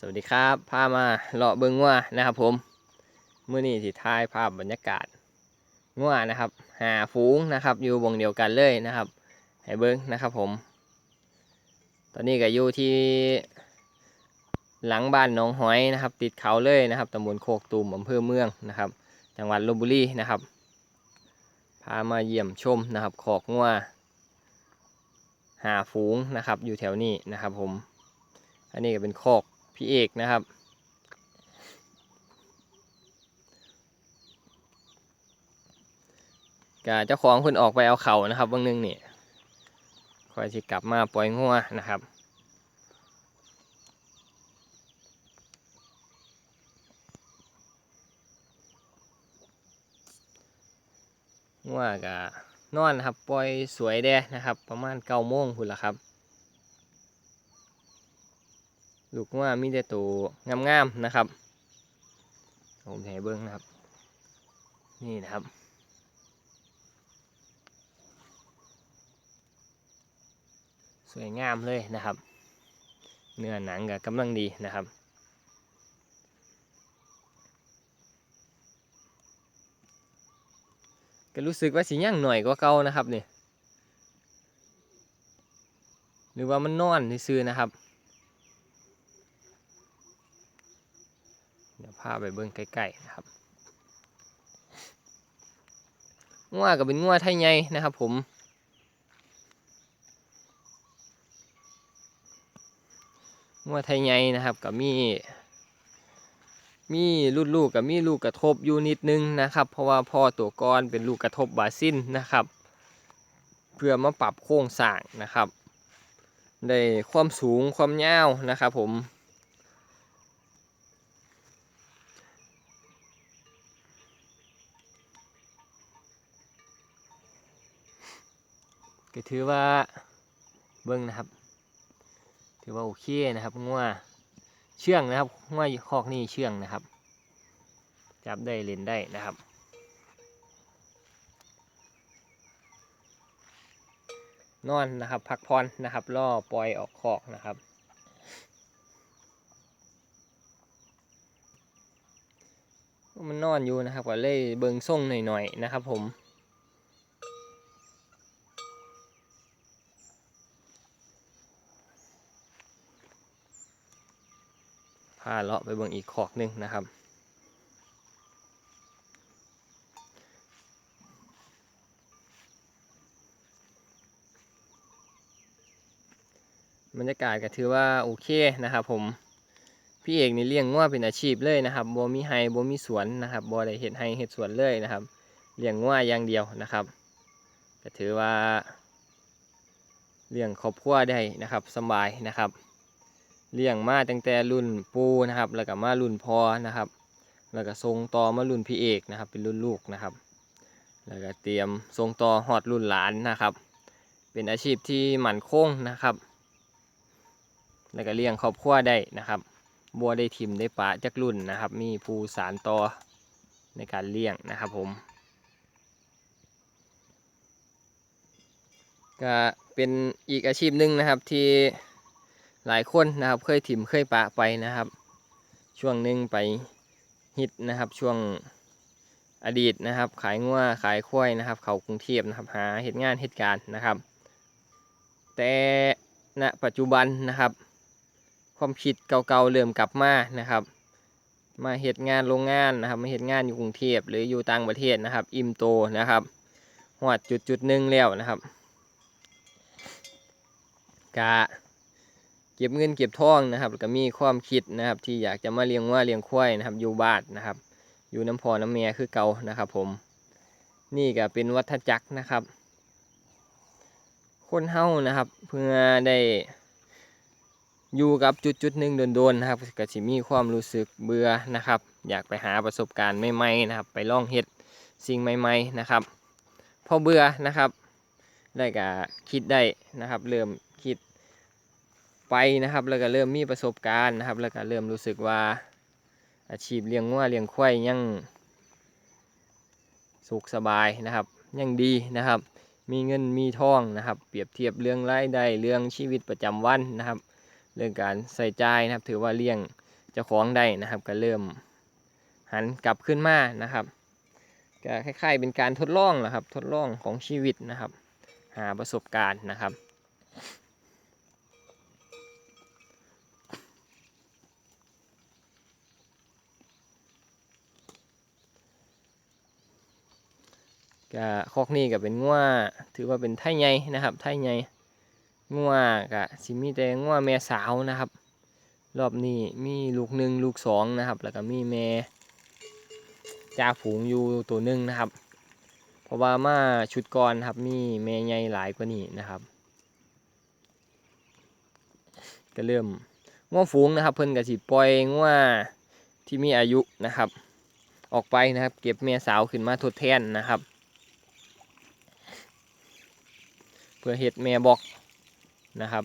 สวัสดีครับ พามาเลาะเบิ้งงัวนะครับผมเมื่อนี้ที่ถ่ายภาพบรรยากาศงัวนะครับ หาฝูงนะครับ อยู่วงเดียวกันเลยนะครับให้เบิ้งนะครับผม ตอนนี้ก็อยู่ที่ หลังบ้านหนองหอยนะครับ ติดเขาเลยนะครับตำบลโคกตูมอำเภอเมืองนะครับ จังหวัดลบบุรีนะครับ พามาเยี่ยมชมนะครับขอกงัวหาฝูงนะครับ อยู่แถวนี้นะครับผม อันนี้ก็เป็นคอก พี่เอกนะครับ กาเจ้าของเพิ่นออกไปเอาเข่านะครับบางนึงนี่คอยสิกลับมาปล่อยงัวนะครับงัวกะนอนครับปล่อยสวยแด้นะครับ ประมาณเก้าโมงพุ่นละครับ ลูกว่ามีแต่ตัวงามๆนะครับผมจะให้เบิ้งนะครับ นี่นะครับสวยงามเลยนะครับ เนื้อหนังกับกำลังดีนะครับก็รู้สึกว่าสีย่างหน่อยกว่าเก่านะครับนี่หรือว่ามันนอนซื่อนะครับ เดี๋ยว พาไปเบิ้งใกล้ๆนะครับงัวก็เป็นงัวไทยใหญ่นะครับ ผม งัวไทยใหญ่นะครับกับมี มีลูกลูกกับมีลูกกระทบอยู่นิดนึงนะครับ เพราะว่าพ่อตัวก้อนเป็นลูกกระทบบาซินนะครับ เพื่อมาปรับโครงสร้างนะครับ ได้ความสูงความยาวนะครับ ผม ก็ถือว่าเบิ้งนะครับ ถือว่าโอเคนะครับงัวเชื่องนะครับงัวคอกนี่เชื่องนะครับ จับได้เล่นได้นะครับนอนนะครับพักผ่อนนะครับล่อปล่อยออกคอกนะครับ มันนอนอยู่นะครับก็เลยเบิงส่งหน่อยๆนะครับผมาเลาะไปเบิ่งอีกขอกหนึ่งนะครับ บรรยากาศก็ถือว่าโอเคนะครับผมพี่เอกนี่เลี้ยงงัวเป็นอาชีพเลยนะครับบ่มีไฮบ่มีสวนนะครับบ่ได้เห็ดไฮเห็ดสวนเลยนะครับเลี้ยงงัวอย่างเดียวนะครับก็ถือว่าเลี้ยงครอบครัวได้นะครับสบายนะครับ เลี้ยงมาตั้งแต่รุ่นปูนะครับ แล้วก็มารุ่นพอนะครับ แล้วก็ทรงต่อมารุ่นพี่เอกนะครับ เป็นรุ่นลูกนะครับ แล้วก็เตรียมทรงต่อฮอดรุ่นหลานนะครับ เป็นอาชีพที่มั่นคงนะครับ แล้วก็เลี้ยงครอบครัวได้นะครับบัวได้ทิมได้ปะจักรุ่นนะครับ มีผู้สารต่อในการเลี้ยงนะครับผมก็เป็นอีกอาชีพหนึ่งนะครับที่ หลายคนนะครับ เคยถิ่มเคยปะไปนะครับ ช่วงหนึ่งไปฮิตนะครับ ช่วงอดีตนะครับ ขายงัวขายควายนะครับ เขากรุงเทพนะครับ หาเหตุงานเหตุการณ์นะครับ แต่ณปัจจุบันนะครับ ความคิดเก่าๆเริ่มกลับมานะครับ มาเหตุงานโรงงานนะครับ มาเหตุงานอยู่กรุงเทพหรืออยู่ต่างประเทศนะครับ อิมโตนะครับหอดจุดจุดหนึ่งแล้วนะครับกะ เก็บเงินเก็บทองนะครับก็มีความคิดนะครับ ที่อยากจะมาเลี้ยงว่าเลี้ยงควายนะครับ อยู่บ้านนะครับ อยู่น้ำพอน้ำเมียคือเก่านะครับ ผม นี่ก็เป็นวัฏจักรนะครับ คนเฮานะครับ เพื่อได้อยู่กับจุดจุดหนึ่งโดนๆนะครับก็สิมีความรู้สึกเบื่อนะครับ อยากไปหาประสบการณ์ใหม่ๆนะครับ ไปล่องเฮ็ดสิ่งใหม่ ๆนะครับ พอเบื่อนะครับ ได้ก็คิดได้นะครับ เริ่ม ไปนะครับ แล้วก็เริ่มมีประสบการณ์นะครับ แล้วก็เริ่มรู้สึกว่าอาชีพเลี้ยงงัวเลี้ยงควายยังสุขสบายนะครับยังดีนะครับ มีเงินมีทองนะครับ เปรียบเทียบเรื่องรายได้เรื่องชีวิตประจำวันนะครับ เรื่องการใส่ใจนะครับ ถือว่าเลี้ยงเจ้าของได้นะครับ ก็เริ่มหันกลับขึ้นมานะครับก็คล้ายๆเป็นการทดลองแหละครับ ทดลองของชีวิตนะครับ หาประสบการณ์นะครับ ก็คอกนี่ก็เป็นงัวถือว่าเป็นไทยใหญ่นะครับ ไทยใหญ่งัวก็สิมีแต่งัวแม่สาวนะครับ รอบนี้มีลูกหนึ่งลูกสองนะครับ แล้วก็มีแม่จ่าฝูงอยู่ตัวหนึ่งนะครับ เพราะว่ามาชุดก่อนครับมีแม่ใหญ่หลายกว่านี้นะครับ ก็เริ่มงัวฝูงนะครับ เพิ่นก็สิปล่อยงัวที่มีอายุนะครับ ออกไปนะครับ เก็บแม่สาวขึ้นมาทดแทนนะครับ เพื่อเห็ดแม่บอกนะครับ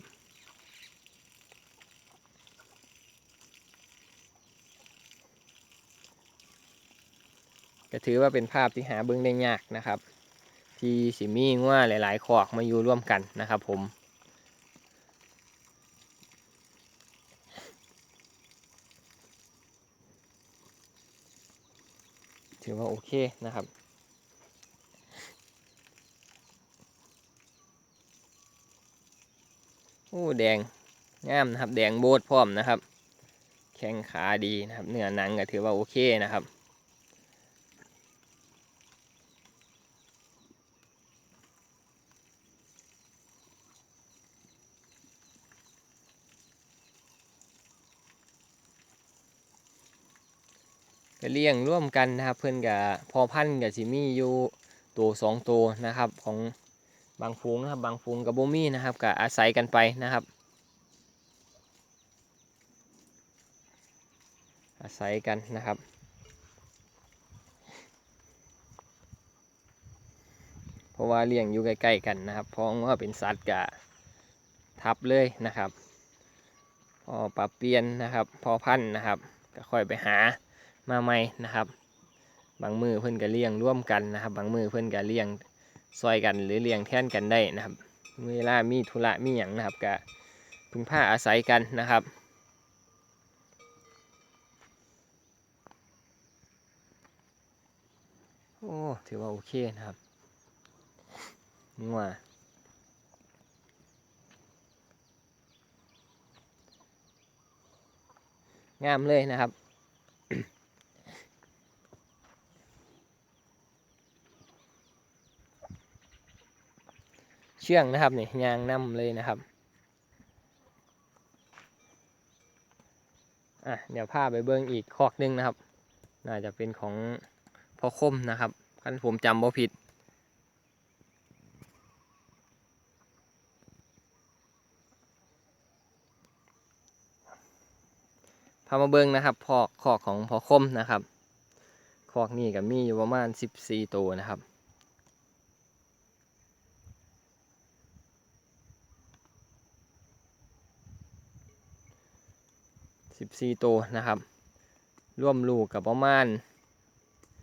ก็ถือว่าเป็นภาพที่หาเบิ่งได้ยากนะครับ ที่สิมีง่วหลายๆขอกมาอยู่ร่วมกันนะครับ ผมถือว่าโอเคนะครับ โอ้แดงงามนะครับ แดงโบดพร้อมนะครับ แข้งขาดีนะครับ เนื้อหนังก็ถือว่าโอเคนะครับก็เลี้ยงร่วมกันนะครับ เพื่อนกับพอพันกับสิมีอยู่ตัวสองตัวนะครับ ของ บางฟูงนะครับบางฟูงกับโบมี่นะครับก็อาศัยกันไปนะครับ อาศัยกันนะครับเพราะว่าเลี้ยงอยู่ใกล้ๆกันนะครับเพราะว่าเป็นสัตว์กะทับเลยนะครับ พอปรับเปลี่ยนนะครับ พอพันนะครับ ก็ค่อยไปหามาใหม่นะครับ บางมือเพื่อนก็เลี้ยงร่วมกันนะครับ บางมือเพื่อนก็เลี้ยง ซอยกันหรือเลี้ยงแท่นกันได้นะครับเวลามีธุระมีอย่างนะครับก็พึ่งผ้าอาศัยกันนะครับโอ้ถือว่าโอเคนะครับงัวงามเลยนะครับ เชื่องนะครับเนี่ยยางน้ำเลยนะครับอะเดี๋ยวพาไปเบิ้งอีกคอกหนึงนะครับ น่าจะเป็นของพ่อคมนะครับคันผมจำบ่ผิดพามาเบิ้งนะครับพอกคอกของพ่อคมนะครับคอกนี่ก็มีอยู่ประมาณ 14 ตัวนะครับ 14ตัวนะครับ ร่วมลูกกับประมาณ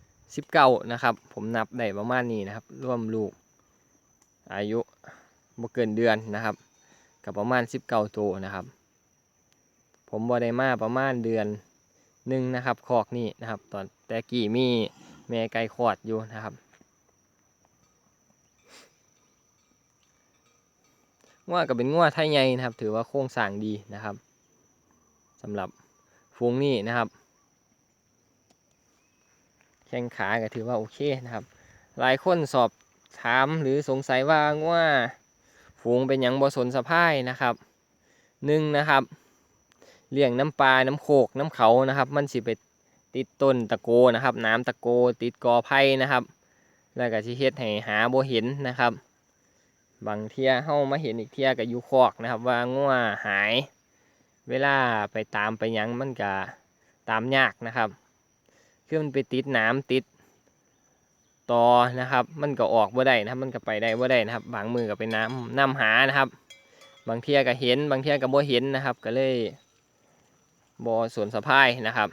19นะครับ ผมนับได้ประมาณนี้นะครับ ร่วมลูก อายุบ่เกินเดือนนะครับ กับประมาณ19ตัวนะครับ ผมบ่ได้มาประมาณเดือนหนึ่งนะครับคอกนี่นะครับ ตอนแต่กี้มีแม่ไก่ขอดอยู่นะครับง่วก็เป็นง่วไทยใหญ่นะครับ ถือว่าโครงสร้างดีนะครับ สำหรับฟูงนี่นะครับ แข้งขาก็ถือว่าโอเคนะครับ หลายคนสอบถามหรือสงสัยว่าง่วฝูงเป็นหยังบ่สนสะพายนะครับหนึ่งนะครับเลี้ยงน้ำปลา น้ำโขก น้ำเขานะครับ มันสิไปติดต้นตะโกนะครับ น้ำตะโกติดกอไผ่นะครับ แล้วก็สิเฮ็ดให้หาโบเห็นนะครับ บางเทียเฮามาเห็นอีกเทียก็อยู่คอกนะครับ ว่างัวหาย เวลาไปตามไปยังมันก็ตามยากนะครับคือมันไปติดน้ำติดต่อนะครับ มันก็ออกบ่ได้นะครับ มันก็ไปได้บ่ได้นะครับ บางมือก็เป็นน้ำน้ำหานะครับ บางเที่ยก็เห็น บางเที่ยก็บ่เห็นนะครับ ก็เลยบ่สวนสะพายนะครับ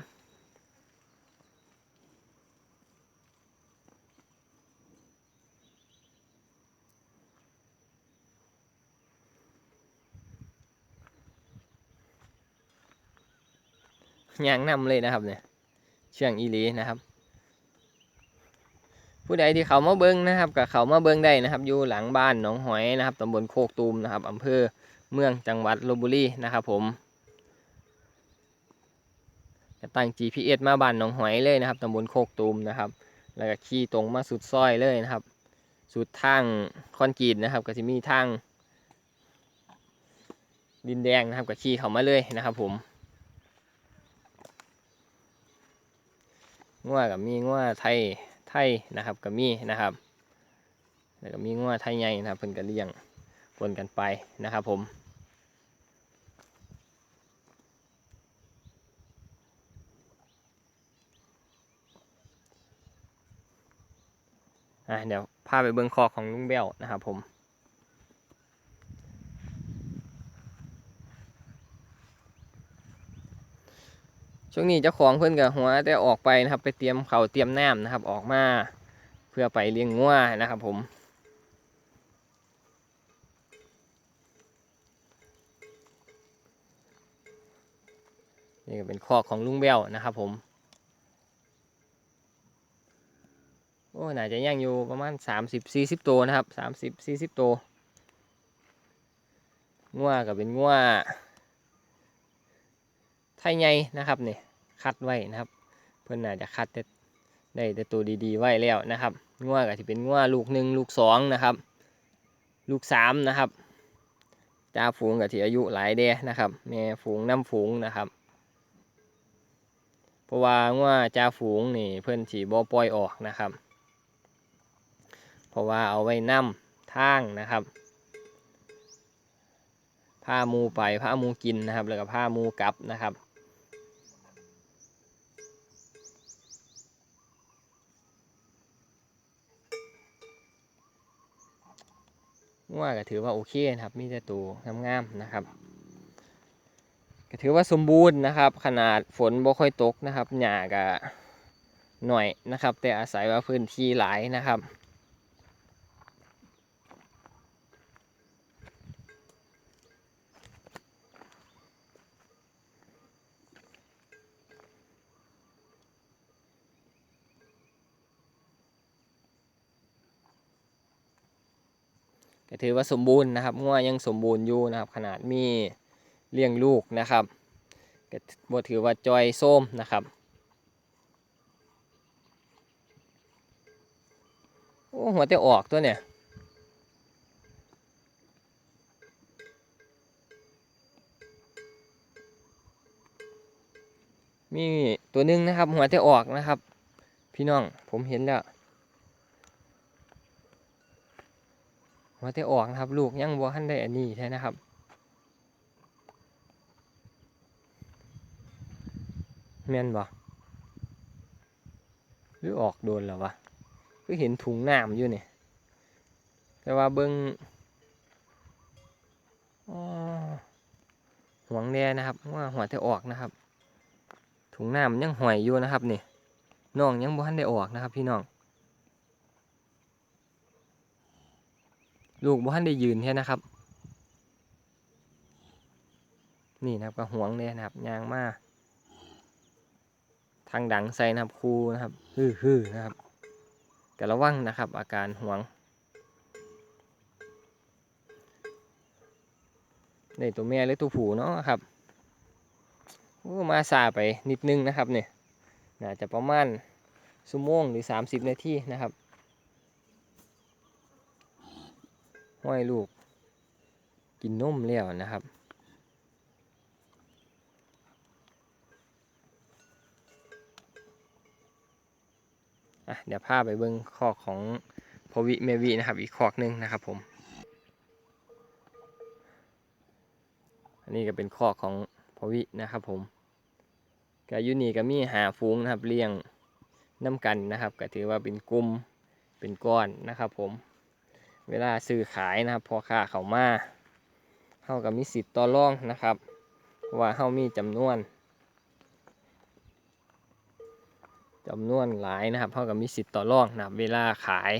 ยางนำเลยนะครับเนี่ยเชื่องอีลีนะครับ ผู้ใดที่เขามาเบิ้งนะครับกับเขามาเบิ้งได้นะครับ อยู่หลังบ้านหนองหอยนะครับตำบลโคกตูมนะครับอำเภอเมืองจังหวัดลบบุรีนะครับ ผมจะตั้ง GPS มาบ้านหนองหอยเลยนะครับตำบลโคกตูมนะครับ แล้วก็ขี่ตรงมาสุดซอยเลยนะครับ สุดทางคอนกรีตนะครับก็จะมีทางดินแดงนะครับก็ขี่เข้ามาเลยนะครับ ผม ง่วกับมีง่วไทยไทยนะครับกับมีนะครับ แล้วก็มีง่วไทยใหญ่นะครับเพิ่นก็เลี้ยงปนกันไปนะครับผมอะเดี๋ยวพาไปเบิ้งคอของลุงเบลนะครับผม ช่วงนี้เจ้าของเพิ่อนกับหัวได้ออกไปนะครับ ไปเตรียมเขาเตรียมน้ำนะครับ ออกมาเพื่อไปเลี้ยงงัวนะครับ ผมนี่ก็เป็นคอกของลุงเบลนะครับ ผม โอ้น่าจะย่างอยู่ประมาณ 30-40 ตัวนะครับ 30-40 ตัวงัวก็เป็นงัว ไทยใหญ่นะครับนี่คัดไว้นะครับ เพื่อนน่าจะคัดแต่ได้แต่ตัวดีๆไว้แล้วนะครับงัวก็จะเป็นงัวลูกหนึ่งลูกสองนะครับ ลูกสามนะครับจ่าฝูงกับที่อายุหลายเดะนะครับแม่ฝูงน้ำฝูงนะครับเพราะว่างัวจ่าฝูงนี่เพื่อนสีบ่ปล่อยออกนะครับ เพราะว่าเอาไว้น้ำทางนะครับผ้ามูไปผ้ามูกินนะครับ แล้วก็ผ้ามูกลับนะครับ ว่าก็ถือว่าโอเคนะครับ มีแต่ตัวงามๆนะครับ ก็ถือว่าสมบูรณ์นะครับ ขนาดฝนบ่ค่อยตกนะครับหญ้าก็หน่อยนะครับ แต่อาศัยว่าพื้นที่หลายนะครับ ก็ถือว่าสมบูรณ์นะครับงัวยังสมบูรณ์อยู่นะครับ ขนาดมีเลี้ยงลูกนะครับก็บ่ถือว่าจอยส้มนะครับโอ้หัวแต่ออกตัวเนี่ยมีตัวหนึงนะครับ หัวแต่ออกนะครับ พี่น้องผมเห็นแล้ว ว่าแต่ออกนะครับ ลูกยังบ่ทันได้อันนี้ใช่นะครับแม่นบ่หรือออกโดนแล้ววะก็เห็นถุงน้ำอยู่นี่แต่ว่าเบิ้งอ้อหวงแดนะครับว่าหัวแต่ออกนะครับ ถุงน้ำยังห่อยอยู่นะครับนี่น้องยังบ่ทันได้ออกนะครับ พี่น้อง ลูกบ้านได้ยืนแค่นะครับ นี่นะครับก็ห่วงเลยนะครับยางมาทางดังใส่นะครับครูนะครับฮือฮือนะครับกระวังนะครับ อาการห่วงในตัวแม่หรือตัวผู้เนาะครับมาซาไปนิดนึงนะครับเนี่ยน่าจะประมาณชั่วโมงหรือ 30 นาทีนะครับ ห้อยลูก กินนมแล้วนะครับ อะเดี๋ยวพาไปเบิ้งคอกของพวิเมวินะครับอีกคอกหนึ่งนะครับผม อันนี้ก็เป็นคอกของพวินะครับผมกายุนีก็มีหาฟูงนะครับเลี้ยงน้ำกันนะครับ ก็ถือว่าเป็นกลุ่มเป็นก้อนนะครับผม เวลาซื้อขายนะครับพอค้าเขามาเฮากับมีสิทธิ์ต่อรองนะครับว่าเฮามีจำนวนจำนวนหลายนะครับเฮากับมีสิทธิ์ต่อรองนะครับ เวลาขาย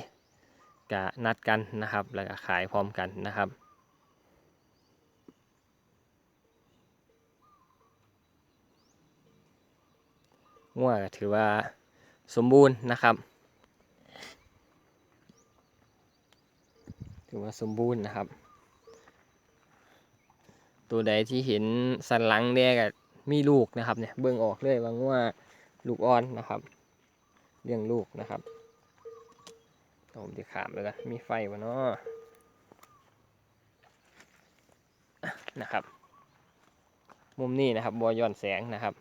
กะนัดกันนะครับ แล้วก็ขายพร้อมกันนะครับงัวก็ถือว่าสมบูรณ์นะครับ ถือว่าสมบูรณ์นะครับ ตัวใดที่เห็นสันหลังแดงก็มีลูกนะครับเนี่ยเบิ่งออกเลยว่างัวลูกอ่อนนะครับเลี้ยงลูกนะครับผมจะขามเลยนะมีไฟวะเนาะนะครับ มุมนี้นะครับบอย้อนแสงนะครับ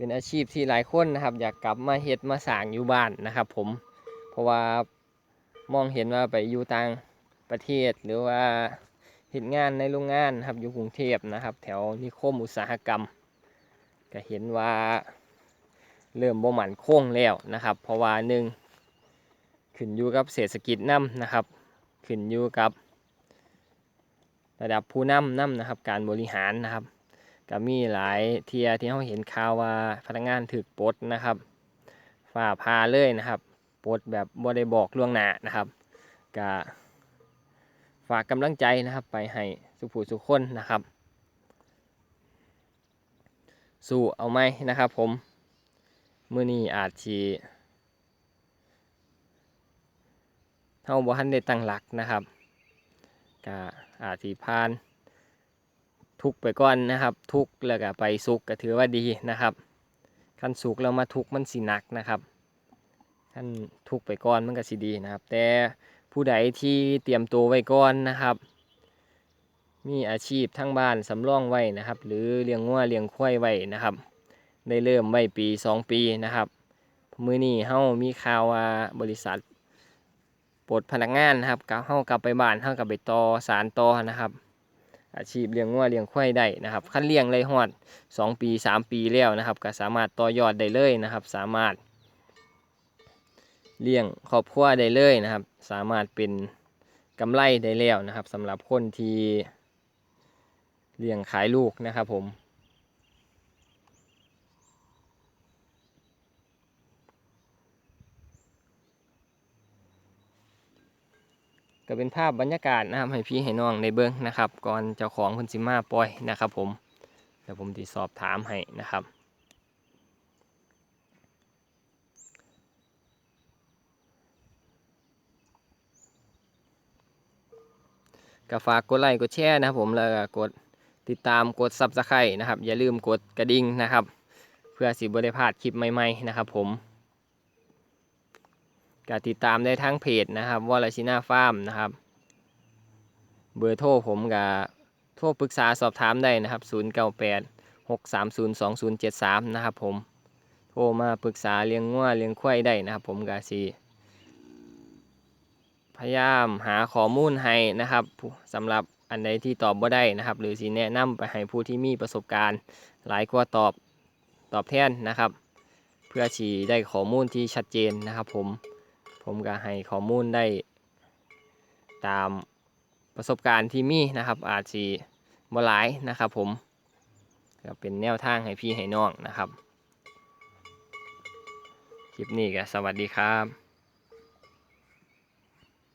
เป็นอาชีพที่หลายคนนะครับ อยากกลับมาเฮ็ดมาสร้างอยู่บ้านนะครับ ผมเพราะว่ามองเห็นว่าไปอยู่ต่างประเทศหรือว่าเห็นงานในโรงงานครับอยู่กรุงเทพนะครับ แถวนิคมอุตสาหกรรม ก็เห็นว่าเริ่มบ่หมันโค้งแล้วนะครับ เพราะว่าหนึ่งขึ้นอยู่กับเศรษฐกิจนํนะครับ ขึ้นอยู่กับระดับผู้นำนํนะครับ การบริหารนะครับ ก็มีหลายเทียที่เราเห็นข่าวว่าพนักงานถึกปลดนะครับฝ่าพาเลยนะครับปลดแบบบ่ได้บอกล่วงหน้านะครับก็ฝากกำลังใจนะครับไปให้สุผู้สุคนนะครับ สู้เอาไหมนะครับผมมื้อนี้อาจสิเฮาบ่ทันได้ตั้งหลักนะครับก็อาจสิผ่าน ทุกไปก่อนนะครับ ทุกแล้วก็ไปสุขก็ถือว่าดีนะครับขั้นสุขแล้วมาทุกมันสิหนักนะครับขั้นทุกไปก่อนมันก็สิดีนะครับ แต่ผู้ใดที่เตรียมตัวไว้ก่อนนะครับ มีอาชีพทั้งบ้านสำรองไว้นะครับ หรือเลี้ยงงัวเลี้ยงควายไว้นะครับ ได้เริ่มไว้ปีสองปีนะครับมือนี้เฮามีข่าวว่าบริษัทปลดพนักงานนะครับกลับเฮากลับไปบ้านเฮากลับไปต่อสารต่อนะครับ อาชีพเลี้ยงงัวเลี้ยงควายได้นะครับขั้นเลี้ยงเลยฮอด 2 ปี 3 ปีแล้วนะครับ ก็สามารถต่อยอดได้เลยนะครับ สามารถเลี้ยงครอบครัวได้เลยนะครับ สามารถเป็นกำไรได้แล้วนะครับสำหรับคนที่เลี้ยงขายลูกนะครับผม ก็เป็นภาพบรรยากาศนะครับให้พี่ให้น้องในเบิ้งนะครับ ก่อนเจ้าของคุณสิมาปล่อยนะครับผมเดี๋ยวผมติสอบถามให้นะครับก็ฝากกดไลค์กดแชร์นะครับผมแล้วก็กดติดตามกดซับสไครต์นะครับ อย่าลืมกดกระดิ่งนะครับ เพื่อสิบได้พลาดคลิปใหม่ๆนะครับผม ก็ติดตามได้ทั้งเพจนะครับวอลชิน่าฟาร์มนะครับ เบอร์โทรผมกับโทรปรึกษาสอบถามได้นะครับ 098 630 2073 นะครับผม โทรมาปรึกษาเลี้ยงงัวเลี้ยงควายได้นะครับผมกาซีพยายามหาข้อมูลให้นะครับสำหรับอันใดที่ตอบบ่ได้นะครับ หรือสีแนะนำไปให้ผู้ที่มีประสบการณ์ หลายกว่าตอบตอบแทนนะครับ เพื่อฉีได้ข้อมูลที่ชัดเจนนะครับผม ผมก็ให้ข้อมูลได้ ตามประสบการณ์ที่มีนะครับ อาจสีบ่หลายนะครับผมก็เป็นแนวทางให้พี่ให้น้องนะครับ คลิปนี้ก็สวัสดีครับ